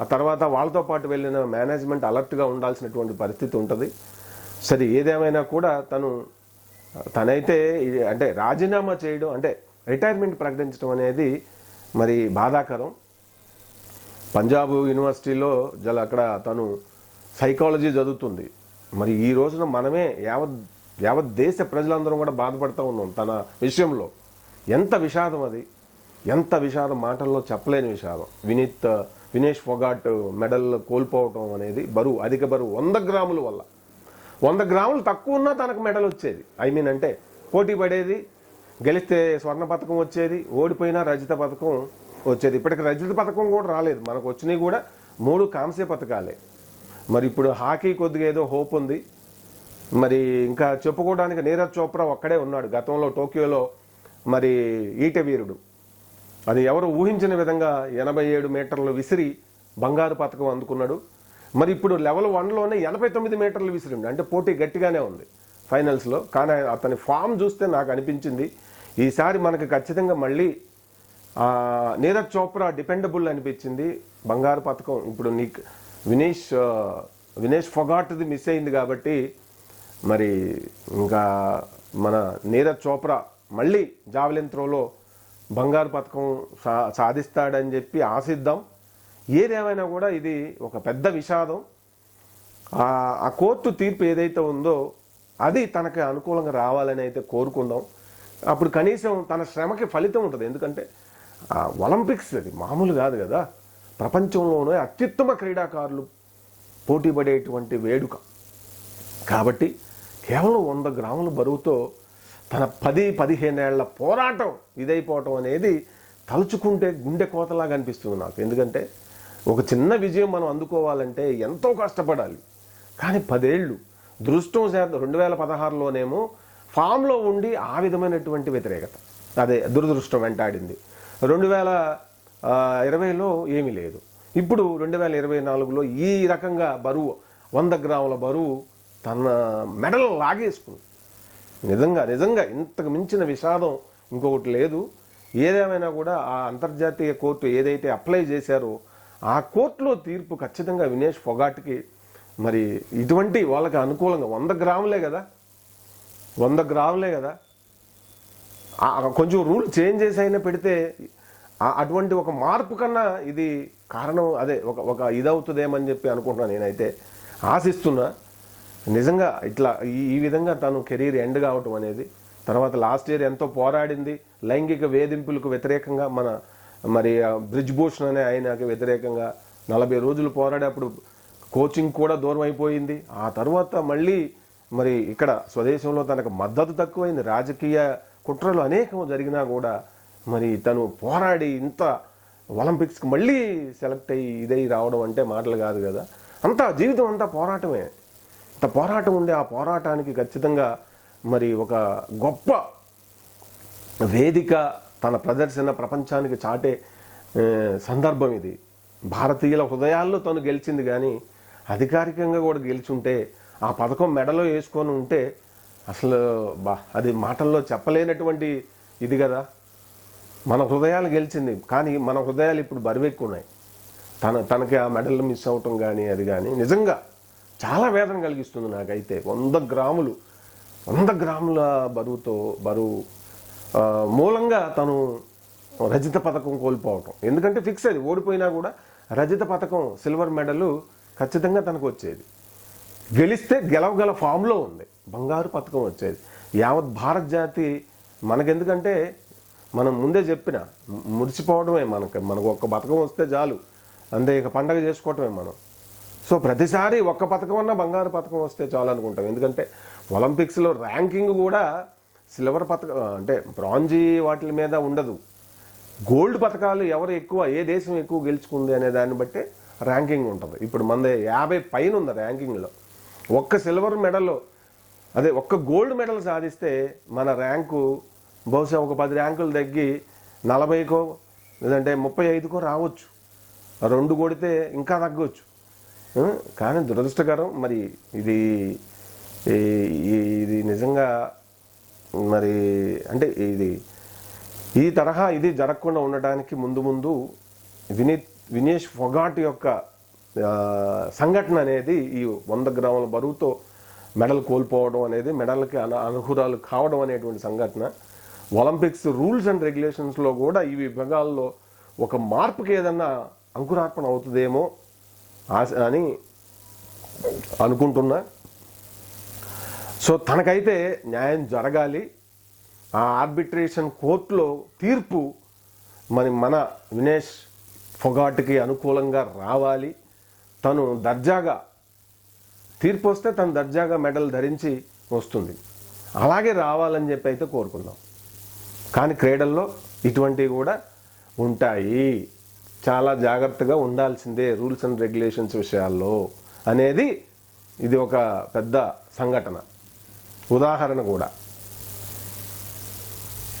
ఆ తర్వాత వాళ్ళతో పాటు వెళ్ళిన మేనేజ్మెంట్ అలర్ట్గా ఉండాల్సినటువంటి పరిస్థితి ఉంటుంది. సరే ఏదేమైనా కూడా తను తనైతే అంటే రాజీనామా చేయడం అంటే రిటైర్మెంట్ ప్రకటించడం అనేది మరి బాధాకరం. పంజాబ్ యూనివర్సిటీలో జల అక్కడ తను సైకాలజీ చదువుతుంది. మరి ఈ రోజున మనమే యావత్ యావత్ దేశ ప్రజలందరం కూడా బాధపడుతూ ఉన్నాం తన విషయంలో. ఎంత విషాదం అది? ఎంత విషాదం మాటల్లో చెప్పలేని విషాదం. వినీత్ వినేష్ ఫొగాట్ మెడల్ కోల్పోవటం అనేది బరువు అధిక బరువు వంద గ్రాముల వల్ల. వంద గ్రాములు తక్కువ ఉన్నా తనకు మెడల్ వచ్చేది. ఐ మీన్ అంటే పోటీ పడేది గెలిస్తే స్వర్ణ పథకం వచ్చేది ఓడిపోయినా రజత పథకం వచ్చేది. ఇప్పటికి రజత పథకం కూడా రాలేదు. మనకు వచ్చినవి కూడా మూడు కాంస్య పథకాలే. మరి ఇప్పుడు హాకీ కొద్దిగా ఏదో హోప్ ఉంది. మరి ఇంకా చెప్పుకోవడానికి నీరజ్ చోప్రా ఒక్కడే ఉన్నాడు గతంలో టోక్యోలో. మరి ఈట వీరుడు అది ఎవరు ఊహించిన విధంగా ఎనభై ఏడు మీటర్లు విసిరి బంగారు పథకం అందుకున్నాడు. మరి ఇప్పుడు లెవెల్ వన్లోనే ఎనభై తొమ్మిది మీటర్లు విసిరిండు. అంటే పోటీ గట్టిగానే ఉంది ఫైనల్స్లో. కానీ అతని ఫామ్ చూస్తే నాకు అనిపించింది. ఈసారి మనకు ఖచ్చితంగా మళ్ళీ నీరజ్ చోప్రా డిపెండబుల్ అనిపించింది. బంగారు పథకం ఇప్పుడు నీకు వినేష్ వినేష్ ఫొగాట్ది మిస్ అయింది కాబట్టి మరి ఇంకా మన నీరజ్ చోప్రా మళ్ళీ జావలిన్ త్రోలో బంగారు పథకం సా సాధిస్తాడని చెప్పి ఆశిద్దాం. ఏదేమైనా కూడా ఇది ఒక పెద్ద విషాదం. ఆ కోర్టు తీర్పు ఏదైతే ఉందో అది తనకి అనుకూలంగా రావాలని అయితే కోరుకుందాం. అప్పుడు కనీసం తన శ్రమకి ఫలితం ఉంటుంది. ఎందుకంటే ఆ ఒలింపిక్స్ అది మామూలు కాదు కదా. ప్రపంచంలోనే అత్యుత్తమ క్రీడాకారులు పోటీ పడేటువంటి వేడుక. కాబట్టి కేవలం వంద గ్రాముల బరువుతో తన పది పదిహేనేళ్ళ పోరాటం ఇదైపోవటం అనేది తలుచుకుంటే గుండె కోతలాగా అనిపిస్తుంది నాకు. ఎందుకంటే ఒక చిన్న విజయం మనం అందుకోవాలంటే ఎంతో కష్టపడాలి. కానీ పదేళ్ళు దృష్టం శాతం రెండు వేల పదహారులోనేమో ఫామ్లో ఉండి ఆ విధమైనటువంటి వ్యతిరేకత. అదే దురదృష్టం వెంటాడింది. రెండు వేల ఇరవైలో ఏమీ లేదు. ఇప్పుడు రెండు వేల ఇరవై నాలుగులో ఈ రకంగా బరువు వంద గ్రాముల బరువు తన మెడలు లాగేసుకుంది. నిజంగా నిజంగా ఇంతకు మించిన విషాదం ఇంకొకటి లేదు. ఏదేమైనా కూడా ఆ అంతర్జాతీయ కోర్టు ఏదైతే అప్లై చేశారో ఆ కోర్టులో తీర్పు ఖచ్చితంగా వినేష్ ఫొగాట్కి. మరి ఇటువంటి వాళ్ళకి అనుకూలంగా వంద గ్రాములే కదా? వంద గ్రాములే కదా? కొంచెం రూల్ చేంజ్ చేసి అయినా పెడితే అటువంటి ఒక మార్పు కన్నా ఇది కారణం అదే ఒక ఒక ఇదవుతుందేమని చెప్పి అనుకుంటున్నాను నేనైతే. ఆశిస్తున్నా. నిజంగా ఇట్లా ఈ ఈ విధంగా తను కెరీర్ ఎండ్ కావటం అనేది తర్వాత లాస్ట్ ఇయర్ ఎంతో పోరాడింది లైంగిక వేధింపులకు వ్యతిరేకంగా మన మరి ఆ బ్రిజ్ భూషణ్ అనే ఆయనకి వ్యతిరేకంగా నలభై రోజులు పోరాడప్పుడు కోచింగ్ కూడా దూరం అయిపోయింది ఆ తర్వాత మళ్ళీ మరి ఇక్కడ స్వదేశంలో తనకు మద్దతు తక్కువైంది. రాజకీయ కుట్రలు అనేకం జరిగినా కూడా మరి తను పోరాడి ఇంత ఒలింపిక్స్కి మళ్ళీ సెలెక్ట్ అయ్యి ఇదై రావడం అంటే మాటలు కాదు కదా. అంతా జీవితం అంతా పోరాటమే. ఇంత పోరాటం ఉండే ఆ పోరాటానికి ఖచ్చితంగా మరి ఒక గొప్ప వేదిక తన ప్రదర్శన ప్రపంచానికి చాటే సందర్భం ఇది. భారతీయుల హృదయాల్లో తను గెలిచింది కానీ అధికారికంగా కూడా గెలిచుంటే ఆ పథకం మెడలో వేసుకొని ఉంటే అసలు బా అది మాటల్లో చెప్పలేనటువంటి ఇది కదా. మన హృదయాలు గెలిచింది కానీ మన హృదయాలు ఇప్పుడు బరువెక్కున్నాయి. తన తనకి ఆ మెడల్ మిస్ అవటం కానీ అది కానీ నిజంగా చాలా వేదన కలిగిస్తుంది నాకైతే. వంద గ్రాములు వంద గ్రాముల బరువుతో బరువు మూలంగా తను రజిత పథకం కోల్పోవటం. ఎందుకంటే ఫిక్స్ అది ఓడిపోయినా కూడా రజిత పథకం సిల్వర్ మెడల్ ఖచ్చితంగా తనకు వచ్చేది. గెలిస్తే గెలవగల ఫామ్లో ఉంది. బంగారు పథకం వచ్చేది. యావత్ భారత్ జాతి మనకెందుకంటే మనం ముందే చెప్పిన మురిసిపోవడమే మనకు. మనకు ఒక్క పథకం వస్తే చాలు. అంతే ఇక పండగ చేసుకోవటమే మనం. సో ప్రతిసారి ఒక్క పథకం అన్నా బంగారు పథకం వస్తే చాలు అనుకుంటాం. ఎందుకంటే ఒలింపిక్స్లో ర్యాంకింగ్ కూడా సిల్వర్ పథకం అంటే బ్రాంజీ వాటి మీద ఉండదు. గోల్డ్ పథకాలు ఎవరు ఎక్కువ ఏ దేశం ఎక్కువ గెలుచుకుంది అనే దాన్ని బట్టే ర్యాంకింగ్ ఉంటుంది. ఇప్పుడు మన యాభై పైన ఉంది ర్యాంకింగ్లో. ఒక్క సిల్వర్ మెడల్ అదే ఒక్క గోల్డ్ మెడల్ సాధిస్తే మన ర్యాంకు బహుశా ఒక పది ర్యాంకులు తగ్గి నలభైకో లేదంటే ముప్పై ఐదుకో రావచ్చు. రెండు కొడితే ఇంకా తగ్గవచ్చు కానీ దురదృష్టకరం మరి ఇది ఈ- ఇది నిజంగా మరి అంటే ఇది ఈ తరహా ఇది జరగకుండా ఉండడానికి ముందు ముందు వినీత్ వినేష్ ఫొగాట్ యొక్క సంఘటన అనేది ఈ వంద గ్రాముల బరువుతో మెడల్ కోల్పోవడం అనేది మెడల్కి అన అనుహురాలు కావడం అనేటువంటి సంఘటన. ఒలింపిక్స్ రూల్స్ అండ్ రెగ్యులేషన్స్లో కూడా ఈ విభాగాల్లో ఒక మార్పుకి ఏదన్నా అంకురార్పణ అవుతుందేమో ఆశ అని అనుకుంటున్నా. సో తనకైతే న్యాయం జరగాలి. ఆ ఆర్బిట్రేషన్ కోర్టులో తీర్పు మరి మన వినేష్ ఫొగాట్కి అనుకూలంగా రావాలి. తను దర్జాగా తీర్పు వస్తే తను దర్జాగా మెడల్ ధరించి వస్తుంది. అలాగే రావాలని చెప్పి అయితే కోరుకుందాం. కానీ క్రీడల్లో ఇటువంటివి కూడా ఉంటాయి. చాలా జాగ్రత్తగా ఉండాల్సిందే రూల్స్ అండ్ రెగ్యులేషన్స్ విషయాల్లో అనేది ఇది ఒక పెద్ద సంఘటన. ఉదాహరణ కూడా.